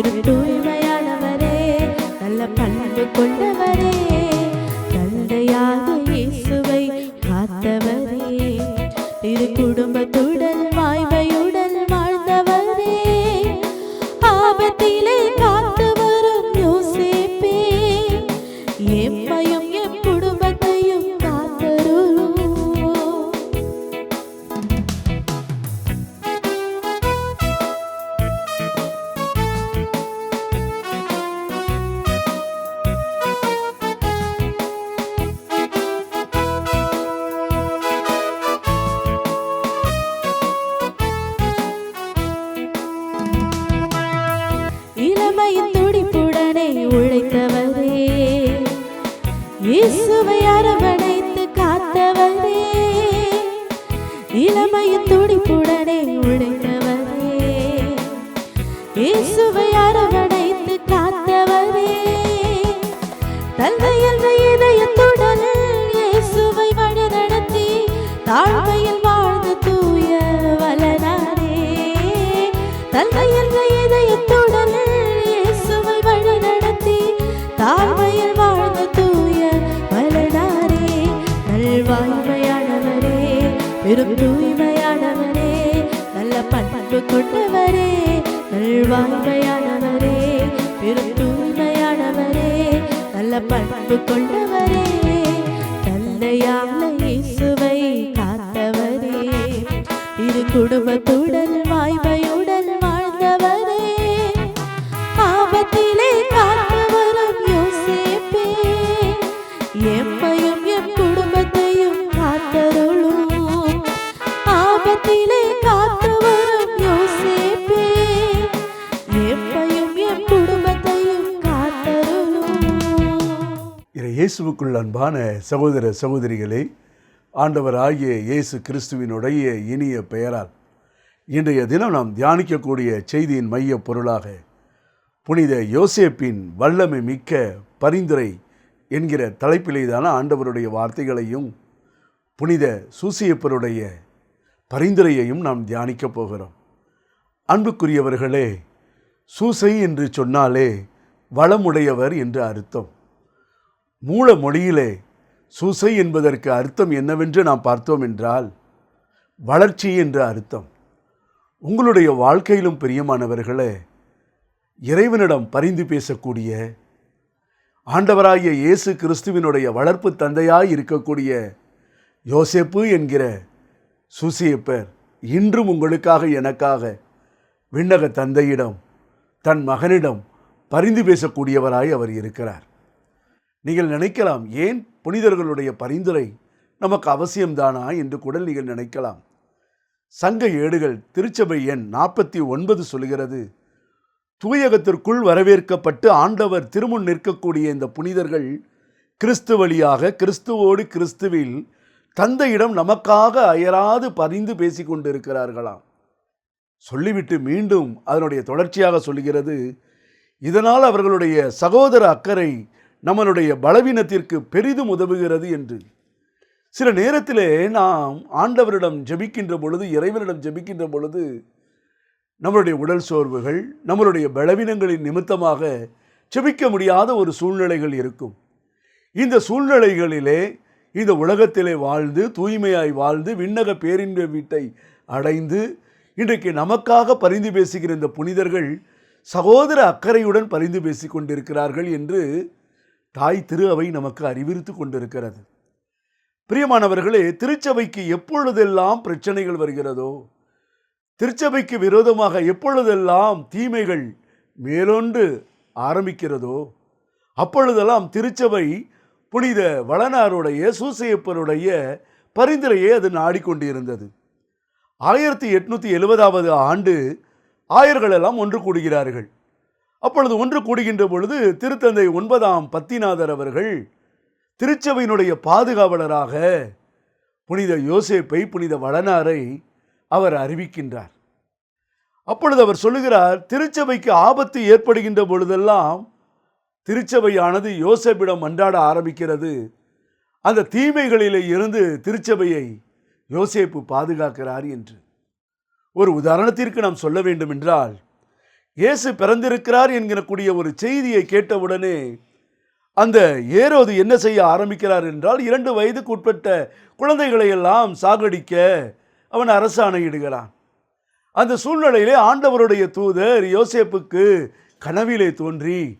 একটু வெறும் தூய்மையானவரே நல்ல பண்பு கொண்டவரே நல்வாய்மையானவரே பெரும் தூய்மையானவரே நல்ல பண்பு கொண்டவரே தந்தையான இயேசுவை காத்தவரே. இரு குடும்பத்துடன் வாய்மையும் இயேசுவுக்குள் அன்பான சகோதர சகோதரிகளே ஆண்டவர் ஆகிய இயேசு கிறிஸ்துவினுடைய இனிய பெயரால் இன்றைய தினம் நாம் தியானிக்கக்கூடிய செய்தியின் மைய பொருளாக புனித யோசேப்பின் வல்லமை மிக்க பரிந்துரை என்கிற தலைப்பிலேதான ஆண்டவருடைய வார்த்தைகளையும் புனித சூசியப்பருடைய பரிந்துரையையும் நாம் தியானிக்கப் போகிறோம். அன்புக்குரியவர்களே சூசை என்று சொன்னாலே வளமுடையவர் என்று அர்த்தம். மூல மொழியிலே சுசை என்பதற்கு அர்த்தம் என்னவென்று நாம் பார்த்தோம் என்றால் வளர்ச்சி என்ற அர்த்தம். உங்களுடைய வாழ்க்கையிலும் பிரியமானவர்களே இறைவனிடம் பரிந்து பேசக்கூடிய ஆண்டவராகிய இயேசு கிறிஸ்துவினுடைய வளர்ப்பு தந்தையாய் இருக்கக்கூடிய யோசேப்பு என்கிற சுசியப்பர் இன்றும் உங்களுக்காக எனக்காக விண்ணக தந்தையிடம் தன் மகனிடம் பரிந்து பேசக்கூடியவராய் அவர் இருக்கிறார். நீங்கள் நினைக்கலாம் ஏன் புனிதர்களுடைய பரிந்துரை நமக்கு அவசியம்தானா? என்று கூட நீங்கள் நினைக்கலாம். சங்க ஏடுகள் திருச்சபை எண் நாற்பத்தி ஒன்பது சொல்கிறது தூயகத்திற்குள் வரவேற்கப்பட்டு ஆண்டவர் திருமுன் நிற்கக்கூடிய இந்த புனிதர்கள் கிறிஸ்து வழியாக கிறிஸ்துவோடு கிறிஸ்துவில் தந்தையிடம் நமக்காக அயராது பரிந்து பேசி கொண்டிருக்கிறார்களாம் சொல்லிவிட்டு மீண்டும் அதனுடைய தொடர்ச்சியாக சொல்கிறது இதனால் அவர்களுடைய சகோதர அக்கறை நம்மளுடைய பலவீனத்திற்கு பெரிதும் உதவுகிறது என்று. சில நேரத்திலே நாம் ஆண்டவரிடம் ஜெபிக்கின்ற பொழுது இறைவனிடம் ஜெபிக்கின்ற பொழுது நம்மளுடைய உடல் சோர்வுகள் நம்மளுடைய பலவீனங்களின் நிமித்தமாக ஜெபிக்க முடியாத ஒரு சூழ்நிலைகள் இருக்கும். இந்த சூழ்நிலைகளிலே இந்த உலகத்திலே வாழ்ந்து தூய்மையாய் வாழ்ந்து விண்ணக பேரின்ப வீட்டை அடைந்து இன்றைக்கு நமக்காக பரிந்து பேசுகிற இந்த புனிதர்கள் சகோதர அக்கறையுடன் பரிந்து பேசிக் கொண்டிருக்கிறார்கள் என்று தாய் திரு அவை நமக்கு அறிவுறுத்து கொண்டிருக்கிறது. பிரியமானவர்களே திருச்சபைக்கு எப்பொழுதெல்லாம் பிரச்சனைகள் வருகிறதோ திருச்சபைக்கு விரோதமாக எப்பொழுதெல்லாம் தீமைகள் மேலொன்று ஆரம்பிக்கிறதோ அப்பொழுதெல்லாம் திருச்சபை புனித வளனாருடைய சூசையப்பருடைய பரிந்துரையை அது நாடிக்கொண்டிருந்தது. ஆயிரத்தி எட்நூற்றி எழுபதாவது ஆண்டு ஆயர்கள் எல்லாம் ஒன்று கூடுகிறார்கள். அப்பொழுது ஒன்று கூடுகின்ற பொழுது திருத்தந்தை ஒன்பதாம் பத்திநாதர் அவர்கள் திருச்சபையினுடைய பாதுகாவலராக புனித யோசேப்பை புனித வளனாரை அவர் அறிவிக்கின்றார். அப்பொழுது அவர் சொல்லுகிறார் திருச்சபைக்கு ஆபத்து ஏற்படுகின்ற பொழுதெல்லாம் திருச்சபையானது யோசேப்பிடம் அன்றாட ஆரம்பிக்கிறது. அந்த தீமைகளிலே இருந்து திருச்சபையை யோசேப்பு பாதுகாக்கிறார் என்று. ஒரு உதாரணத்திற்கு நாம் சொல்ல வேண்டும் என்றால் இயேசு பிறந்திருக்கிறார் என்கிறக்கூடிய ஒரு செய்தியை கேட்டவுடனே அந்த ஏரோது என்ன செய்ய ஆரம்பிக்கிறார் என்றால் இரண்டு வயதுக்கு உட்பட்ட குழந்தைகளை எல்லாம் சாகடிக்க அவன் அரசாணையிடுகிறான். அந்த சூழ்நிலையிலே ஆண்டவருடைய தூதர் யோசேப்புக்கு கனவிலே தோன்றி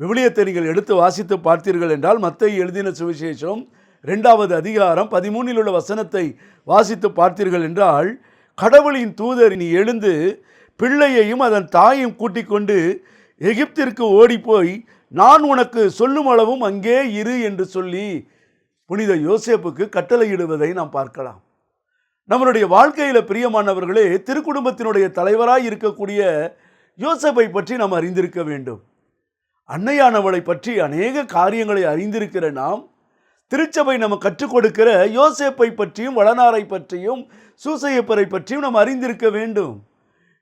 விவிலியத்தை நீங்கள் எடுத்து வாசித்து பார்த்தீர்கள் என்றால் மத்தை எழுதின சுவிசேஷம் ரெண்டாவது அதிகாரம் பதிமூனில் உள்ள வசனத்தை வாசித்து பார்த்தீர்கள் என்றால் கடவுளின் தூதர் நீ எழுந்து பிள்ளையையும் அதன் தாயையும் கூட்டிக் கொண்டு எகிப்திற்கு ஓடிப்போய் நான் உனக்கு சொல்லும் அளவும் அங்கே இரு என்று சொல்லி புனித யோசேப்புக்கு கட்டளையிடுவதை நாம் பார்க்கலாம். நம்மளுடைய வாழ்க்கையில் பிரியமானவர்களே திருக்குடும்பத்தினுடைய தலைவராய் இருக்கக்கூடிய யோசேப்பை பற்றி நாம் அறிந்திருக்க வேண்டும். அன்னையானவளை பற்றி அநேக காரியங்களை அறிந்திருக்கிற நாம் திருச்சபை நம்ம கற்றுக் கொடுக்கிற யோசேப்பை பற்றியும் வளனாரை பற்றியும் சூசையப்பரை பற்றியும் நாம் அறிந்திருக்க வேண்டும்.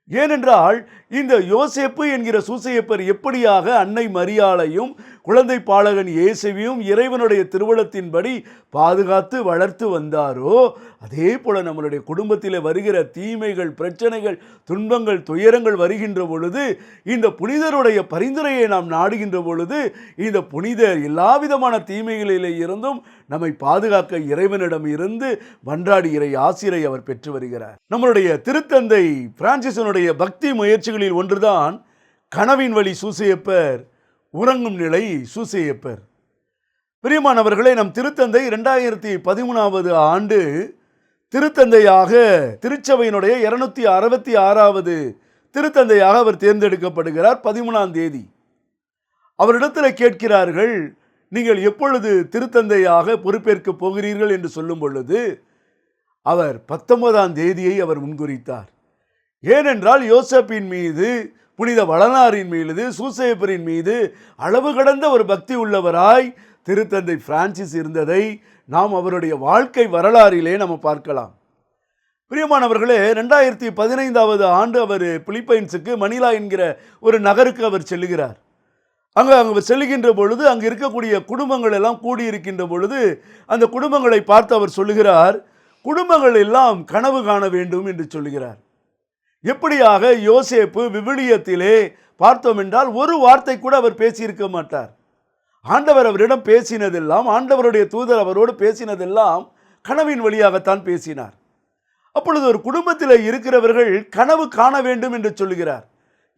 ஏனென்றால் இந்த யோசேப்பு என்கிற சூசையப்பர் எப்படியாக அன்னை மரியாளையும் குழந்தை பாலகன் இயேசுவையும் இறைவனுடைய திருவளத்தின்படி பாதுகாத்து வளர்த்து வந்தாரோ அதே போல நம்மளுடைய குடும்பத்தில் வருகிற தீமைகள் பிரச்சனைகள் துன்பங்கள் துயரங்கள் வருகின்ற பொழுது இந்த புனிதருடைய பரிந்துரையை நாம் நாடுகின்ற பொழுது இந்த புனிதர் எல்லா விதமான தீமைகளிலே இருந்தும் நம்மை பாதுகாக்க இறைவனிடம் இருந்து மன்றாடி இறை அவர் பெற்று வருகிறார். நம்மளுடைய திருத்தந்தை பிரான்சிஸனுடைய பக்தி முயற்சிகள் முயற்சிகளில் ஒன்றுதான் கனவின் வழி சூசையப்பர் உறங்கும் நிலை சூசையப்பர். பிரியமானவர்களே நம் திருத்தந்தை இரண்டாயிரத்தி பதிமூணாவது ஆண்டு திருத்தந்தையாக திருச்சபையினுடைய இருநூத்தி அறுபத்தி ஆறாவது திருத்தந்தையாக அவர் தேர்ந்தெடுக்கப்படுகிறார் பதிமூணாம் தேதி. அவரிடத்தில் கேட்கிறார்கள் நீங்கள் எப்பொழுது திருத்தந்தையாக பொறுப்பேற்கப் போகிறீர்கள்? என்று சொல்லும் பொழுது அவர் பத்தொன்பதாம் தேதியை அவர் முன்குறித்தார். ஏனென்றால் யோசப்பின் மீது புனித வளனாரின் மீது சூசேப்பரின் மீது அளவு கடந்த ஒரு பக்தி உள்ளவராய் திருத்தந்தை பிரான்சிஸ் இருந்ததை நாம் அவருடைய வாழ்க்கை வரலாறிலே நம்ம பார்க்கலாம். பிரியமானவர்களே ரெண்டாயிரத்தி பதினைந்தாவது ஆண்டு அவர் பிலிப்பைன்ஸுக்கு மணிலா என்கிற ஒரு நகருக்கு அவர் செல்லுகிறார். அங்கே அங்கே செல்லுகின்ற பொழுது அங்கே இருக்கக்கூடிய குடும்பங்கள் எல்லாம் கூடியிருக்கின்ற பொழுது அந்த குடும்பங்களை பார்த்து அவர் சொல்லுகிறார் குடும்பங்கள் எல்லாம் கனவு காண வேண்டும் என்று சொல்லுகிறார். எப்படியாக யோசேப்பு விவிலியத்திலே பார்த்தோம் என்றால் ஒரு வார்த்தை கூட அவர் பேசியிருக்க மாட்டார். ஆண்டவர் அவரிடம் பேசினதெல்லாம் ஆண்டவருடைய தூதர் அவரோடு பேசினதெல்லாம் கனவின் வழியாகத்தான் பேசினார். அப்பொழுது ஒரு குடும்பத்தில் இருக்கிறவர்கள் கனவு காண வேண்டும் என்று சொல்லுகிறார்.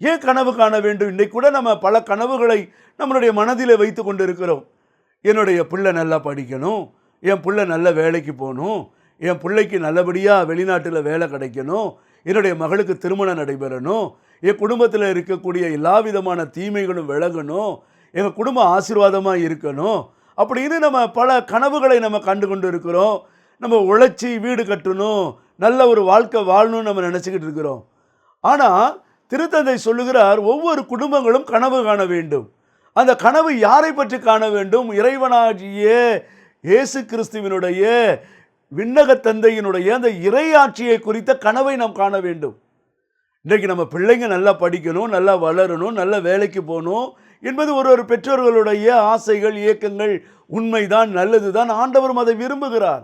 ஏன் கனவு காண வேண்டும்? இன்றைக்கு கூட நம்ம பல கனவுகளை நம்மளுடைய மனதில் வைத்து கொண்டு இருக்கிறோம் என்னுடைய பிள்ளை நல்லா படிக்கணும் என் பிள்ளை நல்ல வேலைக்கு போகணும் என் பிள்ளைக்கு நல்லபடியாக வெளிநாட்டில் வேலை கிடைக்கணும் என்னுடைய மகளுக்கு திருமணம் நடைபெறணும் என் குடும்பத்தில் இருக்கக்கூடிய எல்லா விதமான தீமைகளும் விலகணும் எங்கள் குடும்பம் ஆசீர்வாதமாக இருக்கணும் அப்படின்னு நம்ம பல கனவுகளை நம்ம கண்டு கொண்டு இருக்கிறோம். நம்ம உழைச்சி வீடு கட்டணும் நல்ல ஒரு வாழ்க்கை வாழணும்னு நம்ம நினச்சிக்கிட்டு இருக்கிறோம். ஆனால் திருத்தந்தை சொல்லுகிறார் ஒவ்வொரு குடும்பங்களும் கனவு காண வேண்டும். அந்த கனவு யாரை பற்றி காண வேண்டும்? இறைவனாகிய இயேசு கிறிஸ்துவினுடைய விண்ணக தந்தையினுடைய அந்த இறையாட்சியை குறித்த கனவை நாம் காண வேண்டும். இன்றைக்கு நம்ம பிள்ளைங்க நல்லா படிக்கணும் நல்லா வளரணும் நல்ல வேலைக்கு போகணும் என்பது ஒரு ஒரு பெற்றோர்களுடைய ஆசைகள் இயக்கங்கள் உண்மைதான் நல்லதுதான் ஆண்டவரும் அதை விரும்புகிறார்.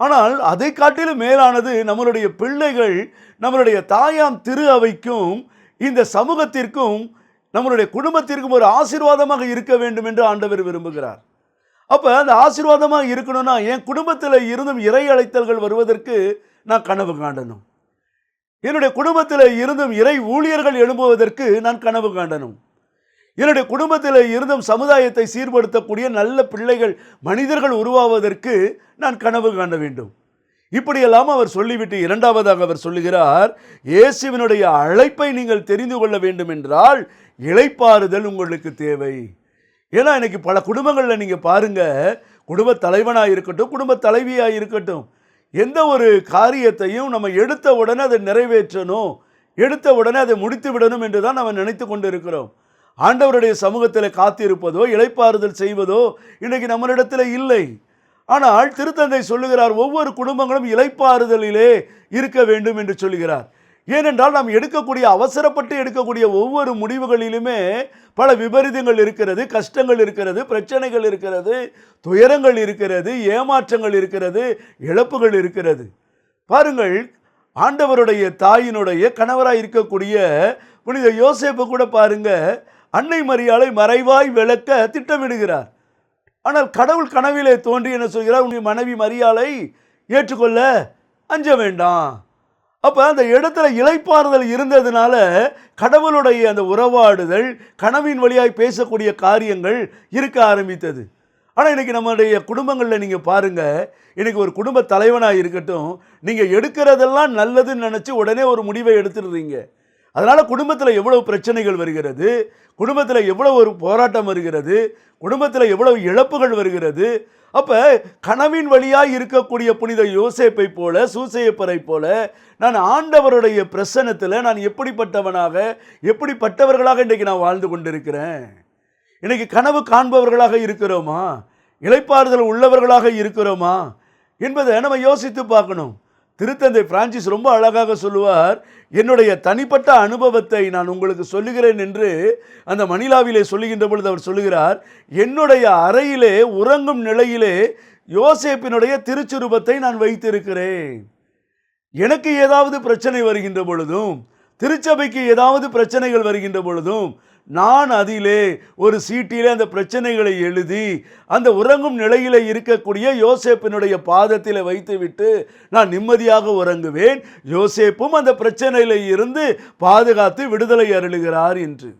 ஆனால் அதை காட்டிலும் மேலானது நம்மளுடைய பிள்ளைகள் நம்மளுடைய தாயாம் திரு அவைக்கும் இந்த சமூகத்திற்கும் நம்மளுடைய குடும்பத்திற்கும் ஒரு ஆசீர்வாதமாக இருக்க வேண்டும் என்று ஆண்டவர் விரும்புகிறார். அப்போ அந்த ஆசீர்வாதமாக இருக்கணும்னா என் குடும்பத்தில் இருந்தும் இறை அழைத்தல்கள் வருவதற்கு நான் கனவு காண்டணும். என்னுடைய குடும்பத்தில் இருந்தும் இறை ஊழியர்கள் எழும்புவதற்கு நான் கனவு காண்டணும். என்னுடைய குடும்பத்தில் இருந்தும் சமுதாயத்தை சீர்படுத்தக்கூடிய நல்ல பிள்ளைகள் மனிதர்கள் உருவாவதற்கு நான் கனவு காண வேண்டும். இப்படியெல்லாம் அவர் சொல்லிவிட்டு இரண்டாவதாக அவர் சொல்லுகிறார் இயேசுவினுடைய அழைப்பை நீங்கள் தெரிந்து கொள்ள வேண்டும் என்றால் இளைப்பாறுதல் உங்களுக்கு தேவை. ஏன்னா இன்னைக்கு பல குடும்பங்களில் நீங்கள் பாருங்கள் குடும்ப தலைவனாக இருக்கட்டும் குடும்ப தலைவியாக இருக்கட்டும் எந்த ஒரு காரியத்தையும் நம்ம எடுத்த உடனே அதை நிறைவேற்றணும் எடுத்த உடனே அதை முடித்து விடணும் என்று தான் நம்ம நினைத்து கொண்டு இருக்கிறோம் ஆண்டவருடைய சமூகத்தில் காத்திருப்பதோ இளைப்பாறுதல் செய்வதோ இன்றைக்கி நம்மளிடத்தில் இல்லை. ஆனால் திருத்தந்தை சொல்லுகிறார் ஒவ்வொரு குடும்பங்களும் இழைப்பாறுதலிலே இருக்க வேண்டும் என்று சொல்லுகிறார். ஏனென்றால் நாம் எடுக்கக்கூடிய அவசரப்பட்டு எடுக்கக்கூடிய ஒவ்வொரு முடிவுகளிலுமே பல விபரீதங்கள் இருக்கிறது கஷ்டங்கள் இருக்கிறது பிரச்சனைகள் இருக்கிறது துயரங்கள் இருக்கிறது ஏமாற்றங்கள் இருக்கிறது இழப்புகள் இருக்கிறது. பாருங்கள் ஆண்டவருடைய தாயினுடைய கணவராக இருக்கக்கூடிய புனித யோசேப்பு கூட பாருங்க அன்னை மரியாளை மறைவாய் விளக்க திட்டமிடுகிறார். ஆனால் கடவுள் கனவிலே தோன்றி என்ன சொல்கிறார்? உங்கள் மனைவி மரியாளை ஏற்றுக்கொள்ள அஞ்ச வேண்டாம். அப்போ அந்த இடத்துல இழைப்பாறுதல் இருந்ததுனால கடவுளுடைய அந்த உறவாடுதல் கனவின் வழியாய் பேசக்கூடிய காரியங்கள் இருக்க ஆரம்பித்தது. ஆனால் இன்றைக்கி நம்மளுடைய குடும்பங்களில் நீங்கள் பாருங்கள் இன்றைக்கி ஒரு குடும்ப தலைவனாக இருக்கட்டும் நீங்கள் எடுக்கிறதெல்லாம் நல்லதுன்னு நினச்சி உடனே ஒரு முடிவை எடுத்துடுறீங்க. அதனால் குடும்பத்தில் எவ்வளவு பிரச்சனைகள் வருகிறது குடும்பத்தில் எவ்வளோ ஒரு போராட்டம் வருகிறது குடும்பத்தில் எவ்வளவு இழப்புகள் வருகிறது அப்போ கனவின் வழியாக இருக்கக்கூடிய புனித யோசேப்பை போல சூசையப்பரை போல நான் ஆண்டவருடைய பிரசனத்தில் நான் எப்படிப்பட்டவனாக எப்படிப்பட்டவர்களாக இன்றைக்கு நான் வாழ்ந்து கொண்டிருக்கிறேன்? இன்றைக்கு கனவு காண்பவர்களாக இருக்கிறோமா? இளைப்பாறுதல் உள்ளவர்களாக இருக்கிறோமா? என்பதை நம்ம யோசித்து பார்க்கணும். திருத்தந்தை பிரான்சிஸ் ரொம்ப அழகாக சொல்லுவார் என்னுடைய தனிப்பட்ட அனுபவத்தை நான் உங்களுக்கு சொல்லுகிறேன் என்று அந்த மணிலாவிலே சொல்லுகின்ற பொழுது அவர் சொல்லுகிறார் என்னுடைய அறையிலே உறங்கும் நிலையிலே யோசேப்பினுடைய திருச்சுரூபத்தை நான் வைத்திருக்கிறேன். எனக்கு ஏதாவது பிரச்சனை வருகின்ற பொழுதும் திருச்சபைக்கு ஏதாவது பிரச்சனைகள் வருகின்ற பொழுதும் நான் அதிலே ஒரு சீட்டிலே அந்த பிரச்சனைகளை எழுதி அந்த உறங்கும் நிலையில் இருக்கக்கூடிய யோசேப்பினுடைய பாதத்தில் வைத்துவிட்டு நான் நிம்மதியாக உறங்குவேன். யோசேப்பும் அந்த பிரச்சனையில் இருந்து பாதுகாத்து விடுதலை அருளுகிறார் என்று.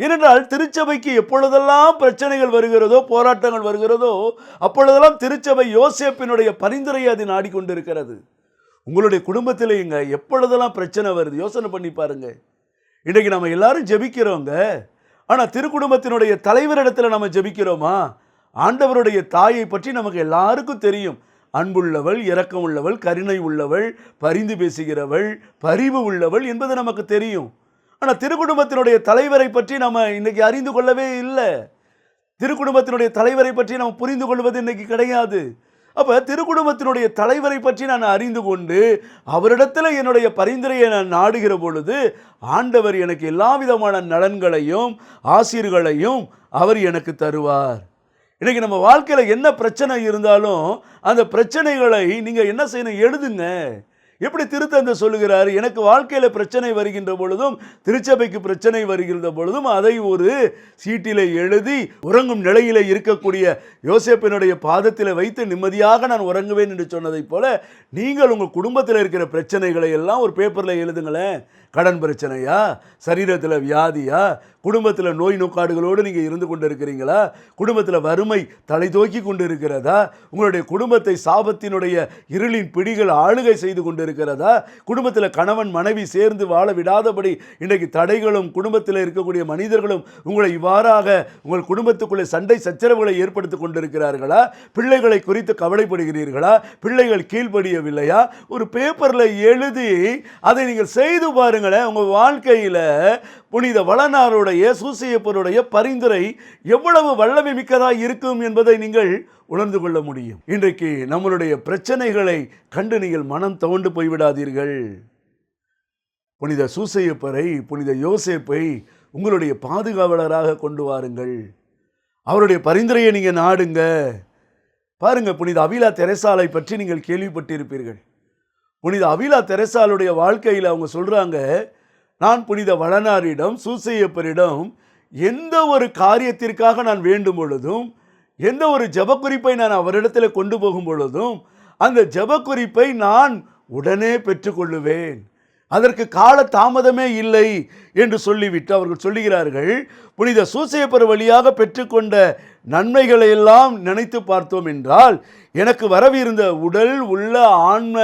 ஏனென்றால் திருச்சபைக்கு எப்பொழுதெல்லாம் பிரச்சனைகள் வருகிறதோ போராட்டங்கள் வருகிறதோ அப்பொழுதெல்லாம் திருச்சபை யோசேப்பினுடைய பரிந்துரையை அது நாடிக்கொண்டிருக்கிறது. உங்களுடைய குடும்பத்திலேயுங்க எப்பொழுதெல்லாம் பிரச்சனை வருது? யோசனை பண்ணி பாருங்கள் இன்றைக்கு நம்ம எல்லாரும் ஜெபிக்கிறோங்க. ஆனால் திருக்குடும்பத்தினுடைய தலைவரிடத்தில் நம்ம ஜெபிக்கிறோமா? ஆண்டவருடைய தாயை பற்றி நமக்கு எல்லாருக்கும் தெரியும். அன்புள்ளவள் இரக்கம் உள்ளவள் கருணை உள்ளவள் பரிந்து பேசுகிறவள் பரிவு உள்ளவள் என்பது நமக்கு தெரியும். ஆனால் திருக்குடும்பத்தினுடைய தலைவரை பற்றி நம்ம இன்றைக்கி அறிந்து கொள்ளவே இல்லை. திருக்குடும்பத்தினுடைய தலைவரை பற்றி நம்ம புரிந்து கொள்வது இன்றைக்கி கிடையாது. அப்போ திருக்குடும்பத்தினுடைய தலைவரை பற்றி நான் அறிந்து கொண்டு அவரிடத்தில் என்னுடைய பரிந்துரையை நான் நாடுகிற பொழுது ஆண்டவர் எனக்கு எல்லா விதமான நலன்களையும் ஆசீர்களையும் அவர் எனக்கு தருவார். இன்றைக்கி நம்ம வாழ்க்கையில் என்ன பிரச்சனை இருந்தாலும் அந்த பிரச்சனைகளை நீங்கள் என்ன செய்யணும்? எழுதுங்க. எப்படி திருத்தந்தை சொல்லுகிறார்? எனக்கு வாழ்க்கையில் பிரச்சனை வருகின்ற பொழுதும் திருச்சபைக்கு பிரச்சனை வருகின்ற பொழுதும் அதை ஒரு சீட்டில் எழுதி உறங்கும் நிலையிலே இருக்கக்கூடிய யோசேப்பினுடைய பாதத்தில் வைத்து நிம்மதியாக நான் உறங்குவேன் என்று சொன்னதைப் போல நீங்கள் உங்கள் குடும்பத்தில் இருக்கிற பிரச்சனைகளை எல்லாம் ஒரு பேப்பரில் எழுதுங்களேன். கடன் பிரச்சனையா? சரீரத்தில் வியாதியா? குடும்பத்தில் நோய் நோக்காடுகளோடு நீங்கள் இருந்து கொண்டு இருக்கிறீங்களா குடும்பத்தில் வறுமை தலை தோக்கி கொண்டு இருக்கிறதா உங்களுடைய குடும்பத்தை சாபத்தினுடைய இருளின் பிடிகள் ஆளுகை செய்து கொண்டு இருக்கிறதா குடும்பத்தில் கணவன் மனைவி சேர்ந்து வாழ விடாதபடி இன்றைக்கு தடைகளும் குடும்பத்தில் இருக்கக்கூடிய மனிதர்களும் உங்களை இவ்வாறாக உங்கள் குடும்பத்துக்குள்ளே சண்டை சச்சரவுகளை ஏற்படுத்தி கொண்டிருக்கிறார்களா? பிள்ளைகளை குறித்து கவலைப்படுகிறீர்களா? பிள்ளைகள் கீழ்ப்படியவில்லையா? ஒரு பேப்பரில் எழுதி அதை நீங்கள் செய்து பாருங்கள். பாருங்களேன் உங்கள் வாழ்க்கையில் புனித வளனாருடைய சூசியப்பருடைய பரிந்துரை எவ்வளவு வல்லமை மிக்கதாக இருக்கும் என்பதை நீங்கள் உணர்ந்து கொள்ள முடியும். இன்றைக்கு நம்மளுடைய பிரச்சனைகளை கண்டு நீங்கள் மனம் தவண்டு போய்விடாதீர்கள். புனித சூசையப்பரை புனித யோசேப்பை உங்களுடைய பாதுகாவலராக கொண்டு வாருங்கள். அவருடைய பரிந்துரையை நீங்கள் நாடுங்க. பாருங்க புனித அவிலா தெரசாலை பற்றி நீங்கள் கேள்விப்பட்டிருப்பீர்கள். புனித அவிலா தெரசாலுடைய வாழ்க்கையில் அவங்க சொல்கிறாங்க நான் புனித வளனாரிடம் சூசையப்பரிடம் எந்த ஒரு காரியத்திற்காக நான் வேண்டும் பொழுதும் எந்த ஒரு ஜபக்குறிப்பை நான் அவரிடத்தில் கொண்டு போகும் பொழுதும் அந்த ஜபக்குறிப்பை நான் உடனே பெற்றுக்கொள்ளுவேன் அதற்கு கால தாமதமே இல்லை என்று சொல்லிவிட்டு அவர்கள் சொல்லுகிறார்கள். புனித சூசையப்பர் வழியாக பெற்றுக்கொண்ட நன்மைகளை எல்லாம் நினைத்து பார்த்தோம் என்றால் எனக்கு வரவிருந்த உடல் உள்ள ஆன்ம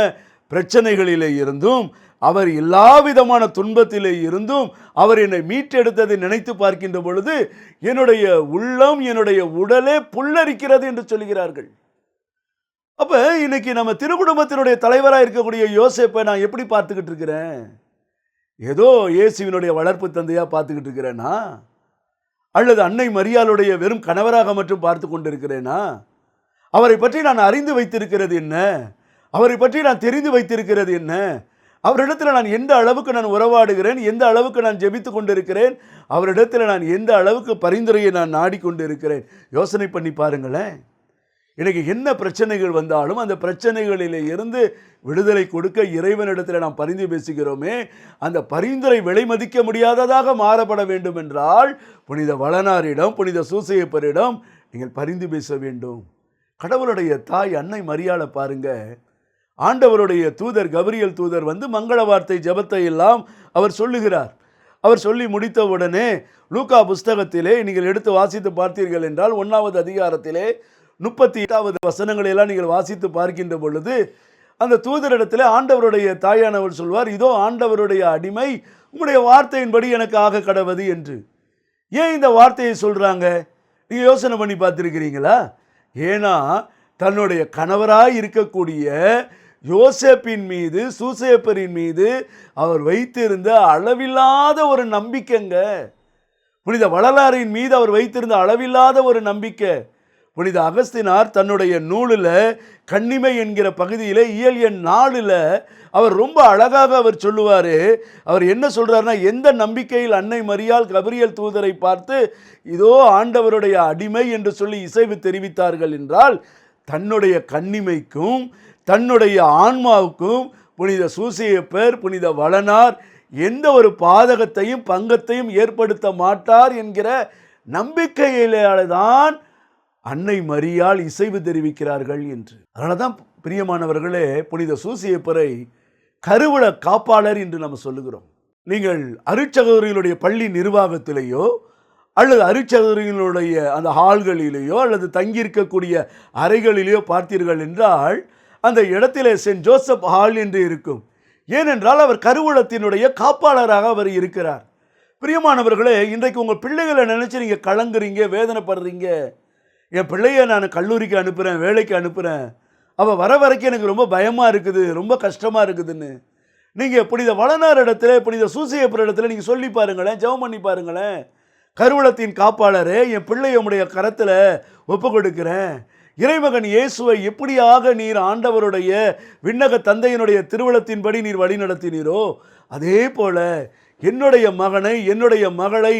பிரச்சனைகளிலே இருந்தும் அவர் எல்லா விதமான துன்பத்திலே இருந்தும் அவர் என்னை மீட்டெடுத்ததை நினைத்து பார்க்கின்ற பொழுது என்னுடைய உள்ளம் என்னுடைய உடலே புல்லரிக்கிறது என்று சொல்கிறார்கள். அப்போ இன்னைக்கு நம்ம திருக்குடும்பத்தினுடைய தலைவராக இருக்கக்கூடிய யோசேப்பை நான் எப்படி பார்த்துக்கிட்டு இருக்கிறேன்? ஏதோ இயேசுவினுடைய வளர்ப்பு தந்தையாக பார்த்துக்கிட்டு இருக்கிறேனா? அல்லது அன்னை மரியாளுடைய வெறும் கணவராக மட்டும் பார்த்து கொண்டிருக்கிறேனா? அவரை பற்றி நான் அறிந்து வைத்திருக்கிறது என்ன? அவரை பற்றி நான் தெரிந்து வைத்திருக்கிறது என்ன? அவரிடத்தில் நான் எந்த அளவுக்கு நான் உறவாடுகிறேன்? எந்த அளவுக்கு நான் ஜெபித்து கொண்டிருக்கிறேன்? அவரிடத்தில் நான் எந்த அளவுக்கு பரிந்துரையை நான் நாடிக்கொண்டு இருக்கிறேன் யோசனை பண்ணி பாருங்களேன். எனக்கு என்ன பிரச்சனைகள் வந்தாலும் அந்த பிரச்சனைகளிலே இருந்து விடுதலை கொடுக்க இறைவனிடத்தில் நாம் பரிந்து பேசுகிறோமே அந்த பரிந்துரை விலை மதிக்க முடியாததாக மாறப்பட வேண்டும் என்றால் புனித வளனாரிடம் புனித சூசையப்பரிடம் நீங்கள் பரிந்து பேச வேண்டும். கடவுளுடைய தாய் அன்னை மரியாதை பாருங்கள் ஆண்டவருடைய தூதர் கபிரியல் தூதர் வந்து மங்கள வார்த்தை ஜபத்தை எல்லாம் அவர் சொல்லுகிறார். அவர் சொல்லி முடித்தவுடனே லூகா லூக்கா புஸ்தகத்திலே நீங்கள் எடுத்து வாசித்து பார்த்தீர்கள் என்றால் ஒன்றாவது அதிகாரத்திலே முப்பத்தி எட்டாவது வசனங்களை எல்லாம் நீங்கள் வாசித்து பார்க்கின்ற பொழுது அந்த தூதரிடத்தில் ஆண்டவருடைய தாயானவர் சொல்வார் இதோ ஆண்டவருடைய அடிமை உங்களுடைய வார்த்தையின்படி எனக்கு ஆக கடவது என்று. ஏன் இந்த வார்த்தையை சொல்கிறாங்க நீங்கள் யோசனை பண்ணி பார்த்துருக்கிறீங்களா? ஏன்னா தன்னுடைய கணவராக இருக்கக்கூடிய யோசேப்பின் மீது சூசேப்பரின் மீது அவர் வைத்திருந்த அளவில்லாத ஒரு நம்பிக்கைங்க. புனித வளலாரின் மீது அவர் வைத்திருந்த அளவில்லாத ஒரு நம்பிக்கை. புனித அகஸ்தினார் தன்னுடைய நூலில் கண்ணிமை என்கிற பகுதியில் இயல் எண் நாளில் அவர் ரொம்ப அழகாக அவர் சொல்லுவார். அவர் என்ன சொல்கிறாருன்னா எந்த நம்பிக்கையில் அன்னை மரியாள் கபிரியல் தூதரை பார்த்து இதோ ஆண்டவருடைய அடிமை என்று சொல்லி இசைவு தெரிவித்தார்கள் என்றால் தன்னுடைய கண்ணிமைக்கும் தன்னுடைய ஆன்மாவுக்கும் புனித சூசியப்பர் புனித வளனார் எந்த ஒரு பாதகத்தையும் பங்கத்தையும் ஏற்படுத்த மாட்டார் என்கிற நம்பிக்கையிலே தான் அன்னை மரியால் இசைவு தெரிவிக்கிறார்கள் என்று. அதனால தான் பிரியமானவர்களே புனித சூசியப்பரை கருவள காப்பாளர் என்று நம்ம சொல்லுகிறோம். நீங்கள் அருட்சகோதரிகளுடைய பள்ளி நிர்வாகத்திலேயோ அல்லது அருட்சகோதரிகளுடைய அந்த ஹால்களிலேயோ அல்லது தங்கியிருக்கக்கூடிய அறைகளிலேயோ பார்த்தீர்கள் என்றால் அந்த இடத்திலே சென்ட் ஜோசப் ஹால் என்று இருக்கும். ஏனென்றால் அவர் கருவூலத்தினுடைய காப்பாளராக அவர் இருக்கிறார். பிரியமானவர்களே இன்றைக்கு உங்கள் பிள்ளைகளை நினச்சி நீங்கள் கலங்குறீங்க வேதனைப்படுறீங்க. என் பிள்ளைய நான் கல்லூரிக்கு அனுப்புகிறேன் வேலைக்கு அனுப்புகிறேன் அவள் வர வரைக்கும் எனக்கு ரொம்ப பயமாக இருக்குது ரொம்ப கஷ்டமாக இருக்குதுன்னு. நீங்கள் புனித வளனார் இடத்துல புனித சூசையப்பர் இடத்துல நீங்கள் சொல்லி பாருங்களேன் ஜெபம் பண்ணி பாருங்களேன். கருவளத்தின் காப்பாளரே என் பிள்ளை கரத்தில் ஒப்பு கொடுக்குறேன் இறைமகன் இயேசுவை எப்படியாக நீர் ஆண்டவருடைய விண்ணக தந்தையினுடைய திருவிழத்தின்படி நீர் வழிநடத்தினீரோ அதே போல என்னுடைய மகனை என்னுடைய மகளை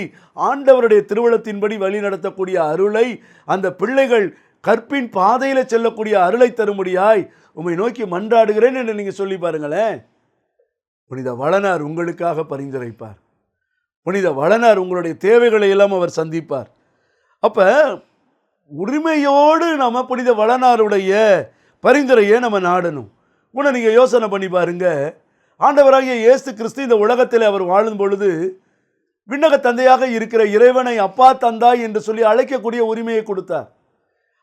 ஆண்டவருடைய திருவிழத்தின்படி வழிநடத்தக்கூடிய அருளை அந்த பிள்ளைகள் கற்பின் பாதையில் செல்லக்கூடிய அருளை தரும்படியாய் உம்மை நோக்கி மன்றாடுகிறேன் என்று நீங்கள் சொல்லி பாருங்களேன். புனித வளனார் உங்களுக்காக பரிந்துரைப்பார். புனித வளனார் உங்களுடைய தேவைகளை எல்லாம் அவர் சந்திப்பார். அப்போ உரிமையோடு நம்ம புனித வளனாருடைய பரிந்துரையை நம்ம நாடணும். உன்னை நீங்கள் யோசனை பண்ணி பாருங்கள் ஆண்டவராகிய இயேசு கிறிஸ்து இந்த உலகத்தில் அவர் வாழும் பொழுது விண்ணக தந்தையாக இருக்கிற இறைவனை அப்பா தந்தா என்று சொல்லி அழைக்கக்கூடிய உரிமையை கொடுத்தார்.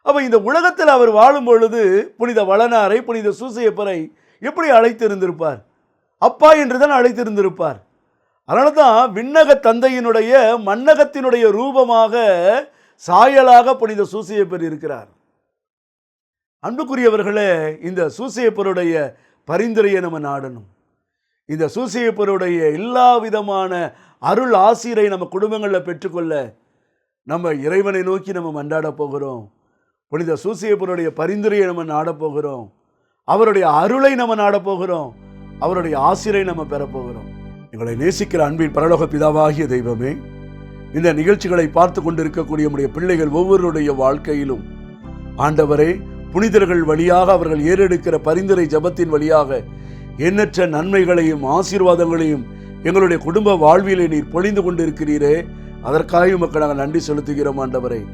அப்போ இந்த உலகத்தில் அவர் வாழும் பொழுது புனித வளனாரை புனித சூசையப்பரை எப்படி அழைத்திருந்திருப்பார்? அப்பா என்று தான் அழைத்திருந்திருப்பார். அதனால தான் விண்ணக தந்தையினுடைய மன்னகத்தினுடைய ரூபமாக சாயலாக புனித சூசியப்பர் இருக்கிறார். அன்புக்குரியவர்களே இந்த சூசியப்பருடைய பரிந்துரையை நம்ம நாடணும். இந்த சூசியப்பருடைய எல்லா விதமான அருள் ஆசிரை நம்ம குடும்பங்களில் பெற்றுக்கொள்ள நம்ம இறைவனை நோக்கி நம்ம மன்றாட போகிறோம். புனித சூசியப்பருடைய பரிந்துரையை நம்ம நாடப்போகிறோம் அவருடைய அருளை நம்ம நாடப்போகிறோம் அவருடைய ஆசிரை நம்ம பெறப்போகிறோம் எங்களை நேசிக்கிற அன்பின் பரலோக பிதாவாகிய தெய்வமே இந்த நிகழ்ச்சிகளை பார்த்து கொண்டிருக்கக்கூடிய நம்முடைய பிள்ளைகள் ஒவ்வொருடைய வாழ்க்கையிலும். ஆண்டவரே புனிதர்கள் வழியாக அவர்கள் ஏறெடுக்கிற பரிந்துரை ஜபத்தின் வழியாக எண்ணற்ற நன்மைகளையும் ஆசீர்வாதங்களையும் எங்களுடைய குடும்ப வாழ்விலே நீர் பொழிந்து கொண்டிருக்கிறீரே. அதற்காக உமக்கு நாங்கள் நன்றி செலுத்துகிறோம் ஆண்டவரே.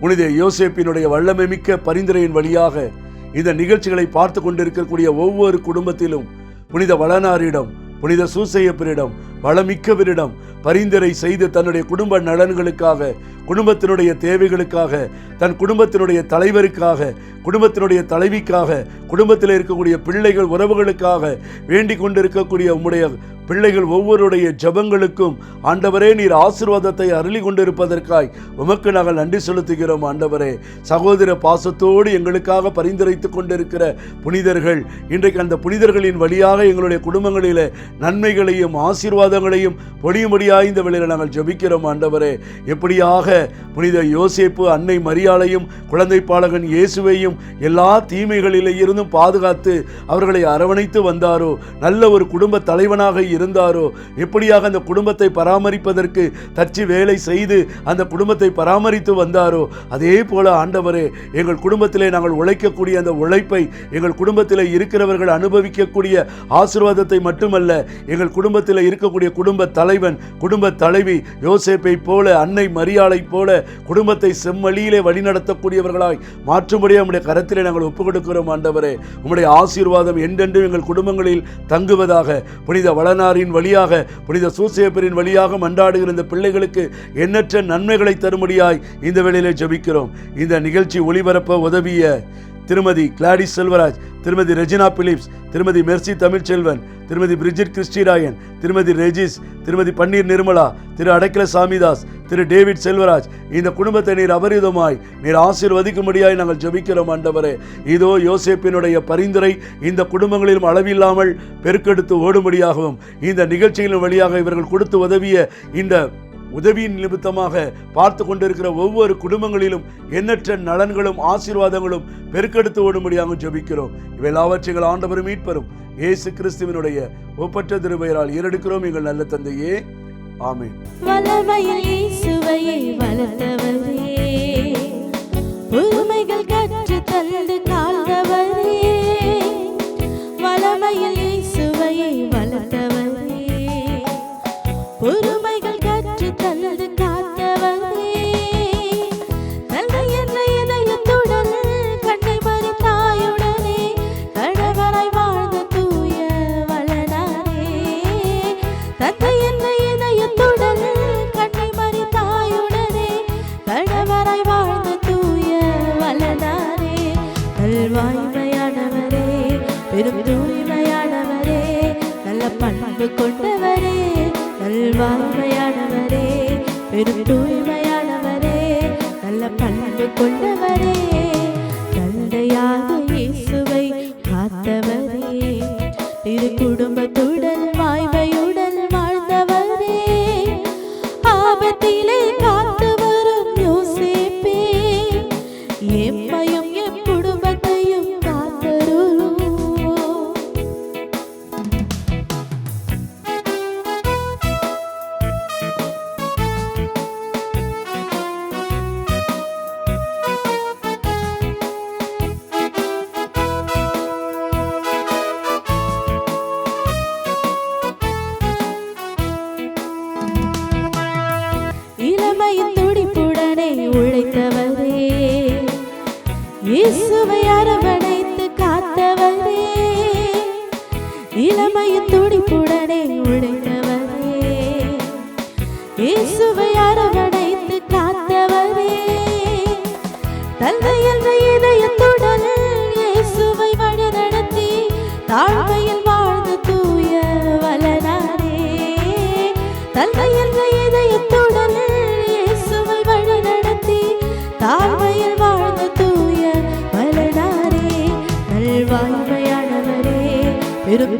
புனித யோசேப்பினுடைய வல்லமை மிக்க பரிந்துரையின் வழியாக இந்த நிகழ்ச்சிகளை பார்த்து கொண்டிருக்கக்கூடிய ஒவ்வொரு குடும்பத்திலும் புனித வளனாரிடம் புனித சூசையப்பரிடம் வளமிக்கவரிடம் பரிந்துரை செய்து தன்னுடைய குடும்ப நலன்களுக்காக குடும்பத்தினுடைய தேவைகளுக்காக தன் குடும்பத்தினுடைய தலைவருக்காக குடும்பத்தினுடைய தலைவிக்காக குடும்பத்தில் இருக்கக்கூடிய பிள்ளைகள் உறவுகளுக்காக வேண்டிக் கொண்டிருக்கக்கூடிய உம்முடைய பிள்ளைகள் ஒவ்வொருடைய ஜெபங்களுக்கும் ஆண்டவரே நீர் ஆசிர்வாதத்தை அருளி கொண்டிருப்பதற்காய் உமக்கு நாங்கள் நன்றி செலுத்துகிறோம் ஆண்டவரே. சகோதர பாசத்தோடு எங்களுக்காக பரிந்துரைத்துக் கொண்டிருக்கிற புனிதர்கள் இன்றைக்கு அந்த புனிதர்களின் வழியாக எங்களுடைய குடும்பங்களில் நன்மைகளையும் ஆசீர்வாதங்களையும் பொடியும்படியாக இந்த வேளையில் நாங்கள் ஜெபிக்கிறோம் ஆண்டவரே. எப்படியாக புனித யோசேப்பு அன்னை மரியாளையும் குழந்தை பாலகன் இயேசுவையும் எல்லா தீமைகளிலே இருந்தும் பாதுகாத்து அவர்களை அரவணைத்து வந்தாரோ நல்ல ஒரு குடும்ப தலைவனாக இரு இருந்தாரோ? எப்படியாக அந்த குடும்பத்தை பராமரிப்பதற்கு தச்சு வேலை செய்து அந்த குடும்பத்தை பராமரித்து வந்தாரோ? அதே போல ஆண்டவரே எங்கள் குடும்பத்திலே நாங்கள் உழைக்கக்கூடிய அந்த உழைப்பை எங்கள் குடும்பத்திலே இருக்கிறவர்கள் அனுபவிக்கக்கூடிய ஆசிர்வாதத்தை மட்டுமல்ல எங்கள் குடும்பத்தில் இருக்கக்கூடிய குடும்ப தலைவன் குடும்ப தலைவி யோசேப்பை போல அன்னை மரியாளை போல குடும்பத்தை செம்மொழியிலே வழிநடத்தக்கூடியவர்களாய் மாற்றும்படியே நம்முடைய கரத்திலே நாங்கள் ஒப்புக் கொடுக்கிறோம் ஆண்டவரே. உங்களுடைய ஆசீர்வாதம் என்றென்றும் எங்கள் குடும்பங்களில் தங்குவதாக புனித வளனாரின் வழியாக புனித சூசேப்பரின் வழியாக மன்றாடுகிற இந்த பிள்ளைகளுக்கு எண்ணற்ற நன்மைகளை தரும்படியாய் இந்த வேளையிலே ஜபிக்கிறோம். இந்த நிகழ்ச்சி ஒளிபரப்ப உதவிய திருமதி கிளாடி செல்வராஜ் திருமதி ரெஜினா பிலிப்ஸ் திருமதி மெர்சி தமிழ்ச்செல்வன் திருமதி பிரிஜிட் கிறிஸ்டிராயன் திருமதி ரெஜிஸ் திருமதி பன்னீர் நிர்மலா திரு அடைக்கல சாமிதாஸ் திரு டேவிட் செல்வராஜ் இந்த குடும்பத்தை நீர் அபரிதமாய் நீர் ஆசீர்வதிக்கும்படியாய் நாங்கள் ஜபிக்கிறோம் ஆண்டவரே. இதோ யோசேப்பினுடைய பரிந்துரை இந்த குடும்பங்களிலும் அளவில்லாமல் பெருக்கெடுத்து ஓடும்படியாகவும் இந்த நிகழ்ச்சிகளின் வழியாக இவர்கள் கொடுத்து உதவிய இந்த உதவியின் நிமித்தமாக பார்த்து கொண்டிருக்கிற ஒவ்வொரு குடும்பங்களிலும் எண்ணற்ற நலன்களும் ஆசீர்வாதங்களும் பெருக்கெடுத்து ஓடும்படியாக ஜபிக்கிறோம். இவையெல்லாவற்றைகள் ஆண்டவரும் மீட்பரும். இயேசு கிறிஸ்துவினுடைய ஒப்பற்ற திருவையரால் ஏறெடுக்கிறோம் எங்கள் நல்ல தந்தையே ஆமே வல்லமையில் இயேசுவையை வளர்த்தவரே கற்று தந்து இயேசுவையை வளர்த்தவரே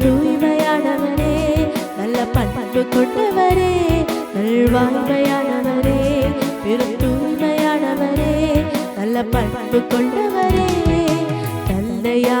தூய்மையானவரே நல்ல பண்பு கொண்டவரே நல்வாய்மையானவரே பெரும் தூய்மையானவரே நல்ல பண்பு கொண்டவரே தந்தையா